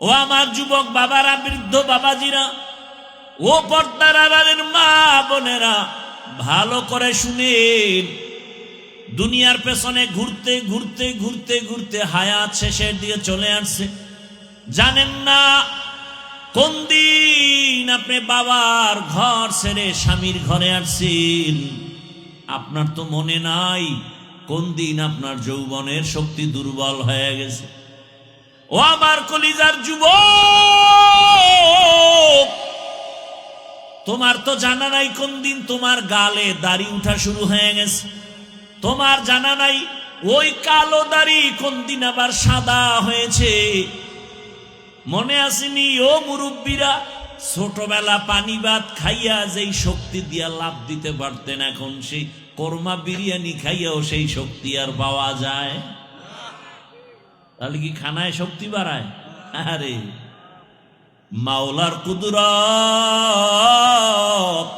ও আমার যুবক বাবারা, বৃদ্ধ বাবাজিরা, ও পর্দার আড়ালের মা বোনেরা, ভালো করে শুনেন। দুনিয়ার পেছনে ঘুরতে ঘুরতে ঘুরতে ঘুরতে হায়াত শেষের দিকে চলে আসছে। জানেন না কোন দিন আপনি বাবার ঘর ছেড়ে স্বামীর ঘরে আসছেন? আপনার তো মনে নাই কোন দিন আপনার যৌবনের শক্তি দুর্বল হয়ে গেছে। ও আমার কলিজার যুবক, তোমার তো জানা নাই কোন দিন তোমার গালে দাড়ি উঠা শুরু হয়ে গেছে। তোমার জানা নাই ওই কালো দাড়ি কোন দিন আবার সাদা হয়েছে। মনে আসেনি, ও মুরব্বীরা, ছোটবেলা পানি ভাত খাইয়া যেই শক্তি দিয়া লাভ দিতে পারতেন, এখন সেই কর্মা বিরিয়ানি খাইয়াও সেই শক্তি আর পাওয়া যায়। তাহলে কি খানায় শক্তি বাড়ায়? আরে, মাওলার কুদরত।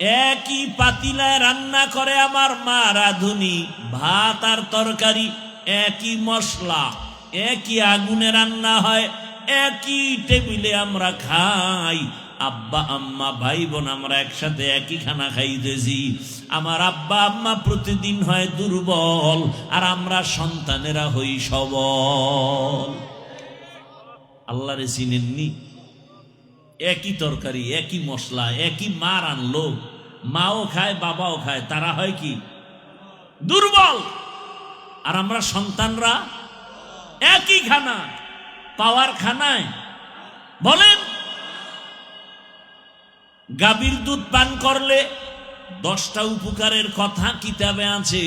একই পাতিলায় রান্না করে আমার মা রাধুনি ভাত আর তরকারি, একই মশলা, একই আগুনে রান্না হয়, একই টেবিলে আমরা খাই। আব্বা, আম্মা ভাই বোন আমরা একসাথে একই খানা খাইতেছি। আমার আব্বা, আম্মা প্রতিদিন হয় দুর্বল, আর আমরা সন্তানেরা হই সবল। আল্লাহরে চিনেননি? একই তরকারি, একই মশলা, একই মার আনলো। মাও খায়, বাবাও খায়, তারা হয় কি? দুর্বল। আর আমরা সন্তানরা একই খানা, পাওয়ার খানায়। বলেন গাভীর দুধ পান করলে দশটা উপকারের কথা কিতাবে আছে।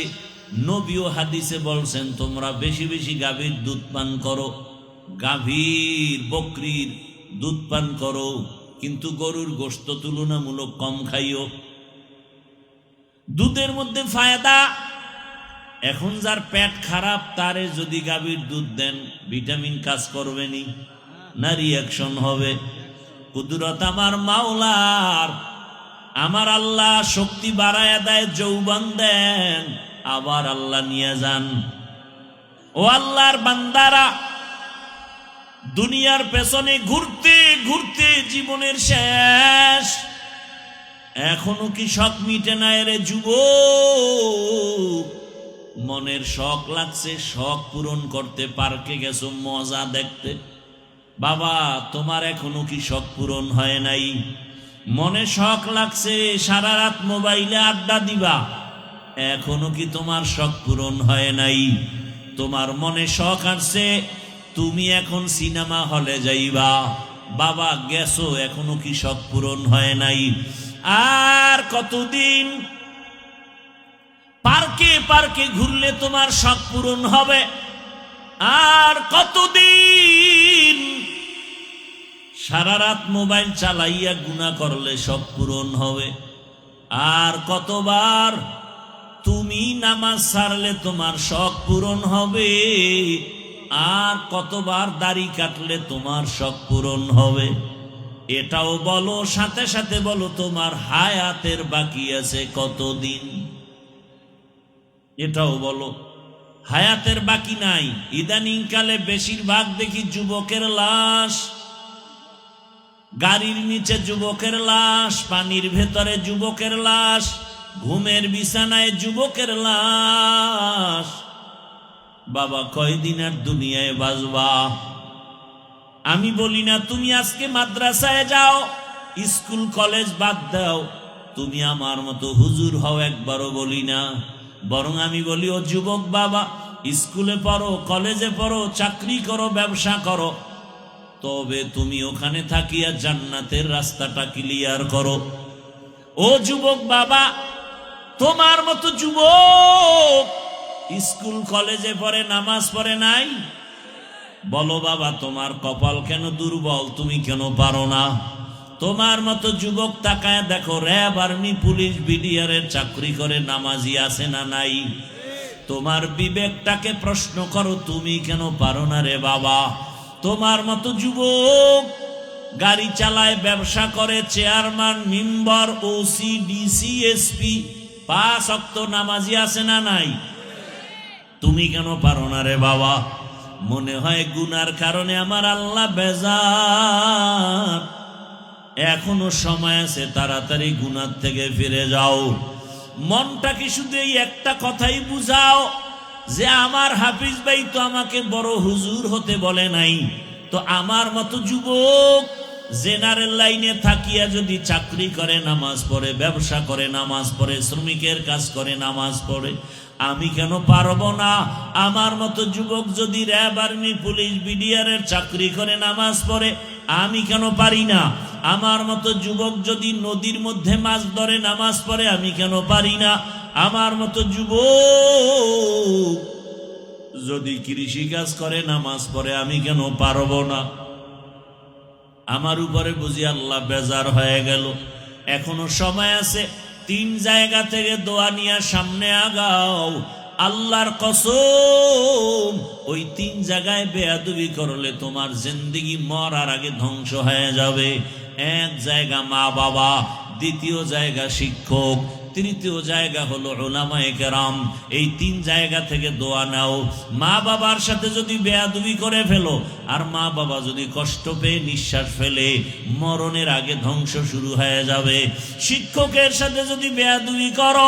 নবী ও হাদিসে বলছেন, তোমরা বেশি বেশি গাভীর দুধ পান করো। গাভীর, বকরির দুধ পান করো। কিন্তু গরুর গোস্ত তুলনামূলক কম খাইও। দুধের মধ্যে ফায়দা, এখন যার পেট খারাপ, তারে যদি গাভীর দুধ দেন, ভিটামিন কাজ করবে নি না রিয়াকশন হবে। কুদরত আমার মাওলার, আমার আল্লাহ শক্তি বাড়ায় দেয়, যৌবন দেন, আবার আল্লাহ নিয়ে যান। ও আল্লাহর বান্দারা, দুনিয়ার পেছনে ঘুরতে ঘুরতে জীবনের শেষ। এখনও কি শখ মিটে না রে যুব মনের শখ লাগছে, শখ পূরণ করতে পার্কে গেছো মজা দেখতে। বাবা, তোমার এখনও কি শখ পূরণ হয় নাই? মনে শখ লাগছে সারা রাত মোবাইলে আড্ডা দিবা। এখনও কি তোমার শখ পূরণ হয় নাই? তোমার মনে শখ আসছে তুমি এখন সিনেমা হলে যাইবা। বাবা, গেছো, এখনও কি শখ পূরণ হয় নাই? আর কতদিন? পার্কে পার্কে ঘুরলে তোমার শখ পূরণ হবে। আর কতদিন সারা রাত মোবাইল চালাইয়া গুণা করলে সব পূরণ হবে। আর কতবার তুমি নামাজ ছাড়লে তোমার শখ পূরণ হবে, আর কতবার দাড়ি কাটলে তোমার শখ পূরণ হবে। এটাও বলো, সাথে সাথে বলো, তোমার হায়াতের বাকি আছে কতদিন? এটাও বলো, হায়াতের বাকি নাই। ইদানিং কালে বেশিরভাগ দেখি যুবকের লাশ গাড়ির নিচে যুবকের লাশ, পানির ভেতরে যুবকের লাশ, ঘুমের বিছানায় যুবকের লাশ। বাবা কয়দিন আর দুনিয়ায় বাজবা আমি বলি না, তুমি আজকে মাদ্রাসায় যাও, স্কুল, কলেজ বাদ দাও। তুমি আমার মতো হুজুর হও একবারও বলি না। বরং আমি বলি, ও যুবক বাবা, স্কুলে পড়ো, কলেজে পড়ো, চাকরি করো, ব্যবসা করো। তবে তুমি ওখানে থাকিয়া জান্নাতের রাস্তাটা ক্লিয়ার করো। ও যুবক বাবা, তোমার মতো যুবক স্কুল, কলেজে পড়ে, নামাজ পড়ে নাই? বলো বাবা, তোমার কপাল কেন দুর্বল, তুমি কেন পারো না? তোমার মতো যুবক তাকায় দেখো, র্যাব আর্মি, পুলিশ বিডিআরের চাকরি করে নামাজি আছে না নাই? তোমার বিবেকটাকে প্রশ্ন করো, তুমি কেন পারো না রে বাবা? তোমার মতো যুবক গাড়ি চালায়, ব্যবসা করে, chairman, member OC DC SP পাঁচ অক্ত নামাজি আছে না নাই? তুমি কেন পারো না রে বাবা? মনে হয় গুনার কারণে আমার আল্লাহ বেজার। এখনও সময় আছে, তাড়াতাড়ি গুনার থেকে ফিরে যাও। মনটাকে শুধু এই একটা কথাই বুঝাও যে আমার হাফিজ ভাই তো আমাকে বড় হুজুর হতে বলে নাই। তো আমার মতো যুবক জেনারেল লাইনে থাকিয়া যদি চাকরি করে, নামাজ পড়ে, ব্যবসা করে, নামাজ পড়ে, শ্রমিকের কাজ করে, নামাজ পড়ে, আমি কেন পারব না? আমার মতো যুবক যদি র্যাব আর্মি, পুলিশ বিডিআরের চাকরি করে, নামাজ পড়ে, আমি কেন পারি না? আমার মতো যুবক যদি নদীর মধ্যে মাছ ধরে, নামাজ পড়ে, আমি কেন পারি না? আমার মতো যুবক যদি কৃষি কাজ করে, নামাজ পড়ে, আমি কেন পারব না? আমার উপরে বুঝি আল্লাহ বেজার হয়ে গেল। এখনও সময় আছে, তিন জায়গা থেকে দোয়া নিয়ে সামনে আগাও। আল্লাহর কসম, ওই তিন জায়গায় বেয়াদুবি করলে তোমার জিন্দিগি মরার আগে ধ্বংস হয়ে যাবে। এক জায়গা মা বাবা দ্বিতীয় জায়গা শিক্ষক তৃতীয় জায়গা হলো ওলামায়ে কেরাম। এই তিন জায়গা থেকে দোয়া নাও। মা বাবার সাথে যদি বেয়াদুবি করে ফেলো, আর মা বাবা যদি কষ্ট পেয়ে নিঃশ্বাস ফেলে, মরণের আগে ধ্বংস শুরু হয়ে যাবে। শিক্ষকের সাথে যদি বেয়াদুবি করো,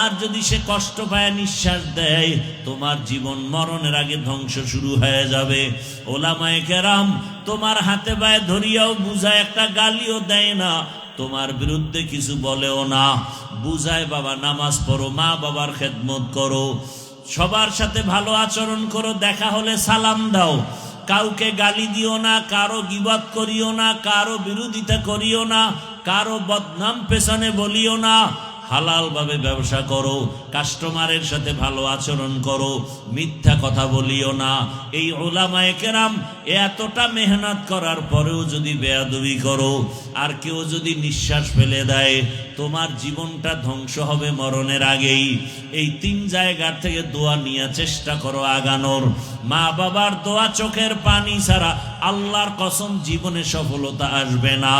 আর যদি সে কষ্ট পায়, নিঃশ্বাস দেয়, তোমার জীবন মরণের আগে ধ্বংস শুরু হয়ে যাবে। ওলামায়ে কেরাম, তোমার হাতে পায়ে ধরিয়াও বুঝায় একটা গালিও দেয় না। তোমার বিরুদ্ধে কিছু বলেও না। বুঝায়, বাবা, নামাজ পড়ো, মা বাবার খেদমত করো। সবার সাথে ভালো আচরণ করো, দেখা হলে সালাম দাও। কাউকে গালি দিও না, কারও গিবাদ করিও না, কারও বিরোধিতা করিও না, কারও বদনাম পেছনে বলিও না। হালালভাবে ব্যবসা করো, কাস্টমারের সাথে ভালো আচরণ করো, মিথ্যা কথা বলিও না। এই ওলামায়ে কেরাম এতটা মেহনত করার পরেও যদি বেয়াদবি করো, আর কেউ যদি নিঃশ্বাস ফেলে দেয়, তোমার জীবনটা ধ্বংস হবে মরণের আগেই। এই তিন জায়গার থেকে দোয়া নিয়ে চেষ্টা করো আগানোর। মা বাবার দোয়া চোখের পানি ছাড়া আল্লাহর কসম জীবনে সফলতা আসবে না।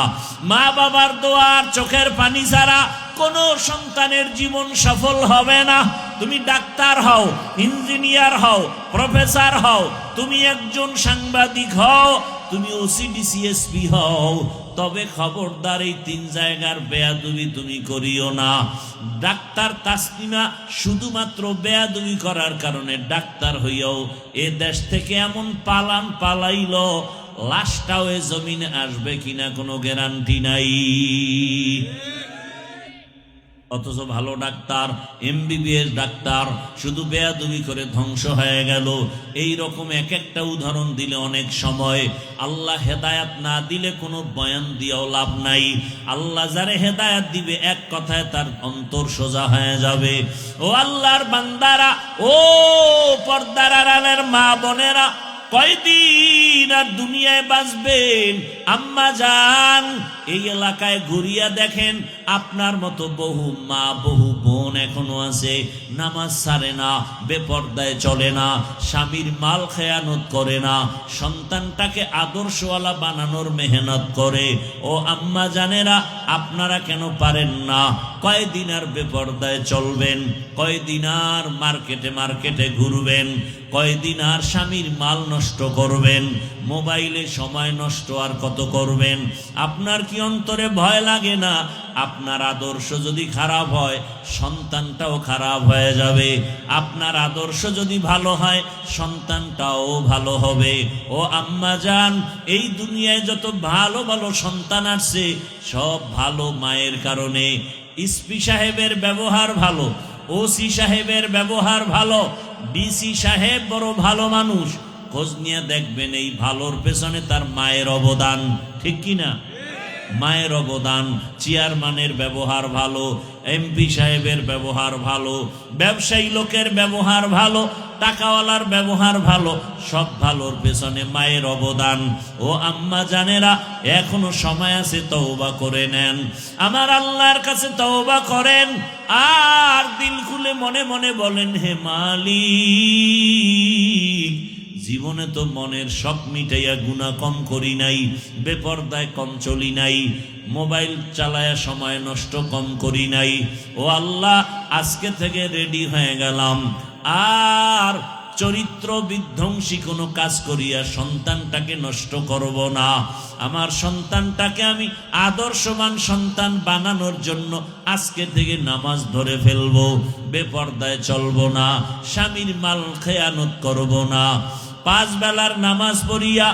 মা বাবার দোয়া আর চোখের পানি ছাড়া কোনো সন্তানের জীবন সফল হবে না। তুমি ডাক্তার হও, ইঞ্জিনিয়ার হও, প্রফেসর হও, তুমি একজন সাংবাদিক হও, তুমি ওসিডিসিএসপি হও। তবে খবরদার এই তিন জায়গার বেয়াদুবি তুমি করিও না। ডাক্তার তাসলিমা শুধুমাত্র বেয়াদুবি করার কারণে ডাক্তার হইয়াও এ দেশ থেকে এমন পালান পালাইল, লাশটাও এ জমিনে আসবে কিনা কোনো গ্যারান্টি নাই। অথচ ভালো ডাক্তার এমবিবিএস ডাক্তার, শুধু বেয়াদুবি করে ধ্বংস হয়ে গেল। এই রকম এক একটা উদাহরণ দিলে অনেক সময়। আল্লাহ হেদায়াত না দিলে কোনো বয়ান দিয়েও লাভ নাই। আল্লাহ যারে হেদায়াত দিবে, এক কথায় তার অন্তর সোজা হয়ে যাবে। ও আল্লাহর বান্দারা, ও পর্দার মা বোনেরা কয়দিন আর দুনিয়ায় বাঁচবেন? আম্মা যান এই এলাকায় ঘুরিয়া দেখেন আপনার মতো বহু মা, বহু বোন এখনও আছে। নামাজ সারে না, বেপর্দায় চলে না, স্বামীর মাল খেয়ানত করে না, সন্তানটাকে আদর্শওয়ালা বানানোর মেহনত করে। ও আম্মা জানেরা, আপনারা কেন পারেন না? কয়দিন আর বেপর্দায় চলবেন? কয়দিন আর মার্কেটে মার্কেটে ঘুরবেন? কয়দিন আর স্বামীর মাল নষ্ট করবেন, মোবাইলে সময় নষ্ট আর কত করবেন? আপনার কি অন্তরে ভয় লাগে না? আপনার আদর্শ যদি খারাপ হয়, সন্তানটাও খারাপ হয়ে যাবে। আপনার আদর্শ যদি ভালো হয়, সন্তানটাও ভালো হবে। ও আম্মা যান এই দুনিয়ায় যত ভালো ভালো সন্তান আসছে, সব ভালো মায়ের কারণে। ইসপি সাহেবের ব্যবহার ভালো, ওসি সাহেবের ব্যবহার ভালো ডিসি সাহেব বড় ভালো মানুষ। খোঁজ নিয়ে দেখবেন এই ভালোর পেছনে তার মায়ের অবদান। ঠিক কিনা মায়ের অবদান, চেয়ারম্যানের ব্যবহার ভালো, এমপি সাহেবের ব্যবহার ভালো, ব্যবসায়ী লোকের ব্যবহার ভালো টাকাওয়ালার ব্যবহার ভালো, সব ভালোর পেছনে মায়ের অবদান। ও আম্মা জানেরা, এখনও সময় আছে তওবা করে নেন। আমার আল্লাহর কাছে তওবা করেন, আর দিল খুলে মনে মনে বলেন, হে মালিক, জীবনে তো মনের শখ মিটাইয়া গুণা কম করি নাই, বেপর্দায় কম চলি নাই, মোবাইল চালায়া সময় নষ্ট কম করি নাই। ও আল্লাহ, আজকে থেকে রেডি হয়ে গেলাম। আর চরিত্র বিধ্বংসী কোনো কাজ করিয়া সন্তানটাকে নষ্ট করব না। আমার সন্তানটাকে আমি আদর্শবান সন্তান বানানোর জন্য আজকে থেকে নামাজ ধরে ফেলব, বেপর্দায় চলব না, স্বামীর মাল খেয়ানত করব না। পাঁচ বেলার নামাজ পড়িয়া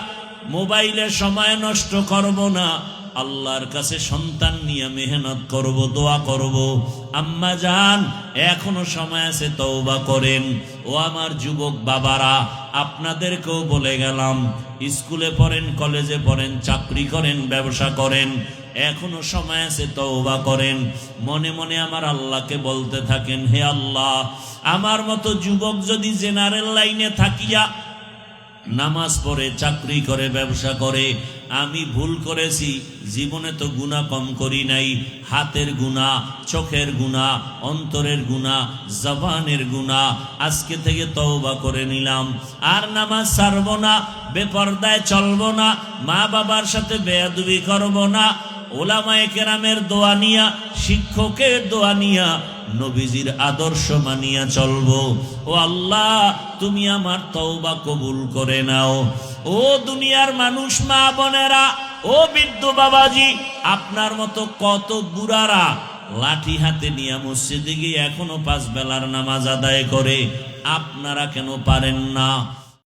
মোবাইলে সময় নষ্ট করব না। আল্লাহর কাছে সন্তান নিয়ে মেহনত করব, দোয়া করব। আম্মা যান এখনও সময় আছে, তওবা করেন। ও আমার যুবক বাবারা, আপনাদেরকেও বলে গেলাম, স্কুলে পড়েন, কলেজে পড়েন, চাকরি করেন, ব্যবসা করেন, এখনও সময় আছে, তওবা করেন। মনে মনে আমার আল্লাহকে বলতে থাকেন, হে আল্লাহ, আমার মতো যুবক যদি জেনারেল লাইনে থাকিয়া নামাজ পড়ে, চাকরি করে, ব্যবসা করে আমি ভুল করেছি, জীবনে তো গুণা কম করি নাই। হাতের গুণা চোখের গুণা অন্তরের গুণা জবানের গুণা আজকে থেকে তওবা করে নিলাম। আর নামাজ ছাড়বো না, বেপর্দায় চলবো না মা বাবার সাথে বেয়াদুবি করব না, ওলামায়ে কেরামের দোয়া নিয়া, শিক্ষকের দোয়া নিয়া নবীজির আদর্শ মানিয়া চলবো। ও আল্লাহ, তুমি আমার তওবা কবুল করে নাও। ও দুনিয়ার মানুষ, মা বোনেরা, ও বৃদ্ধ বাবাজি, আপনার মতো কত বুড়ারা লাঠি হাতে নিয়ে মসজিদে গিয়ে এখনও পাঁচ বেলার নামাজ আদায় করে, আপনারা কেন পারেন না?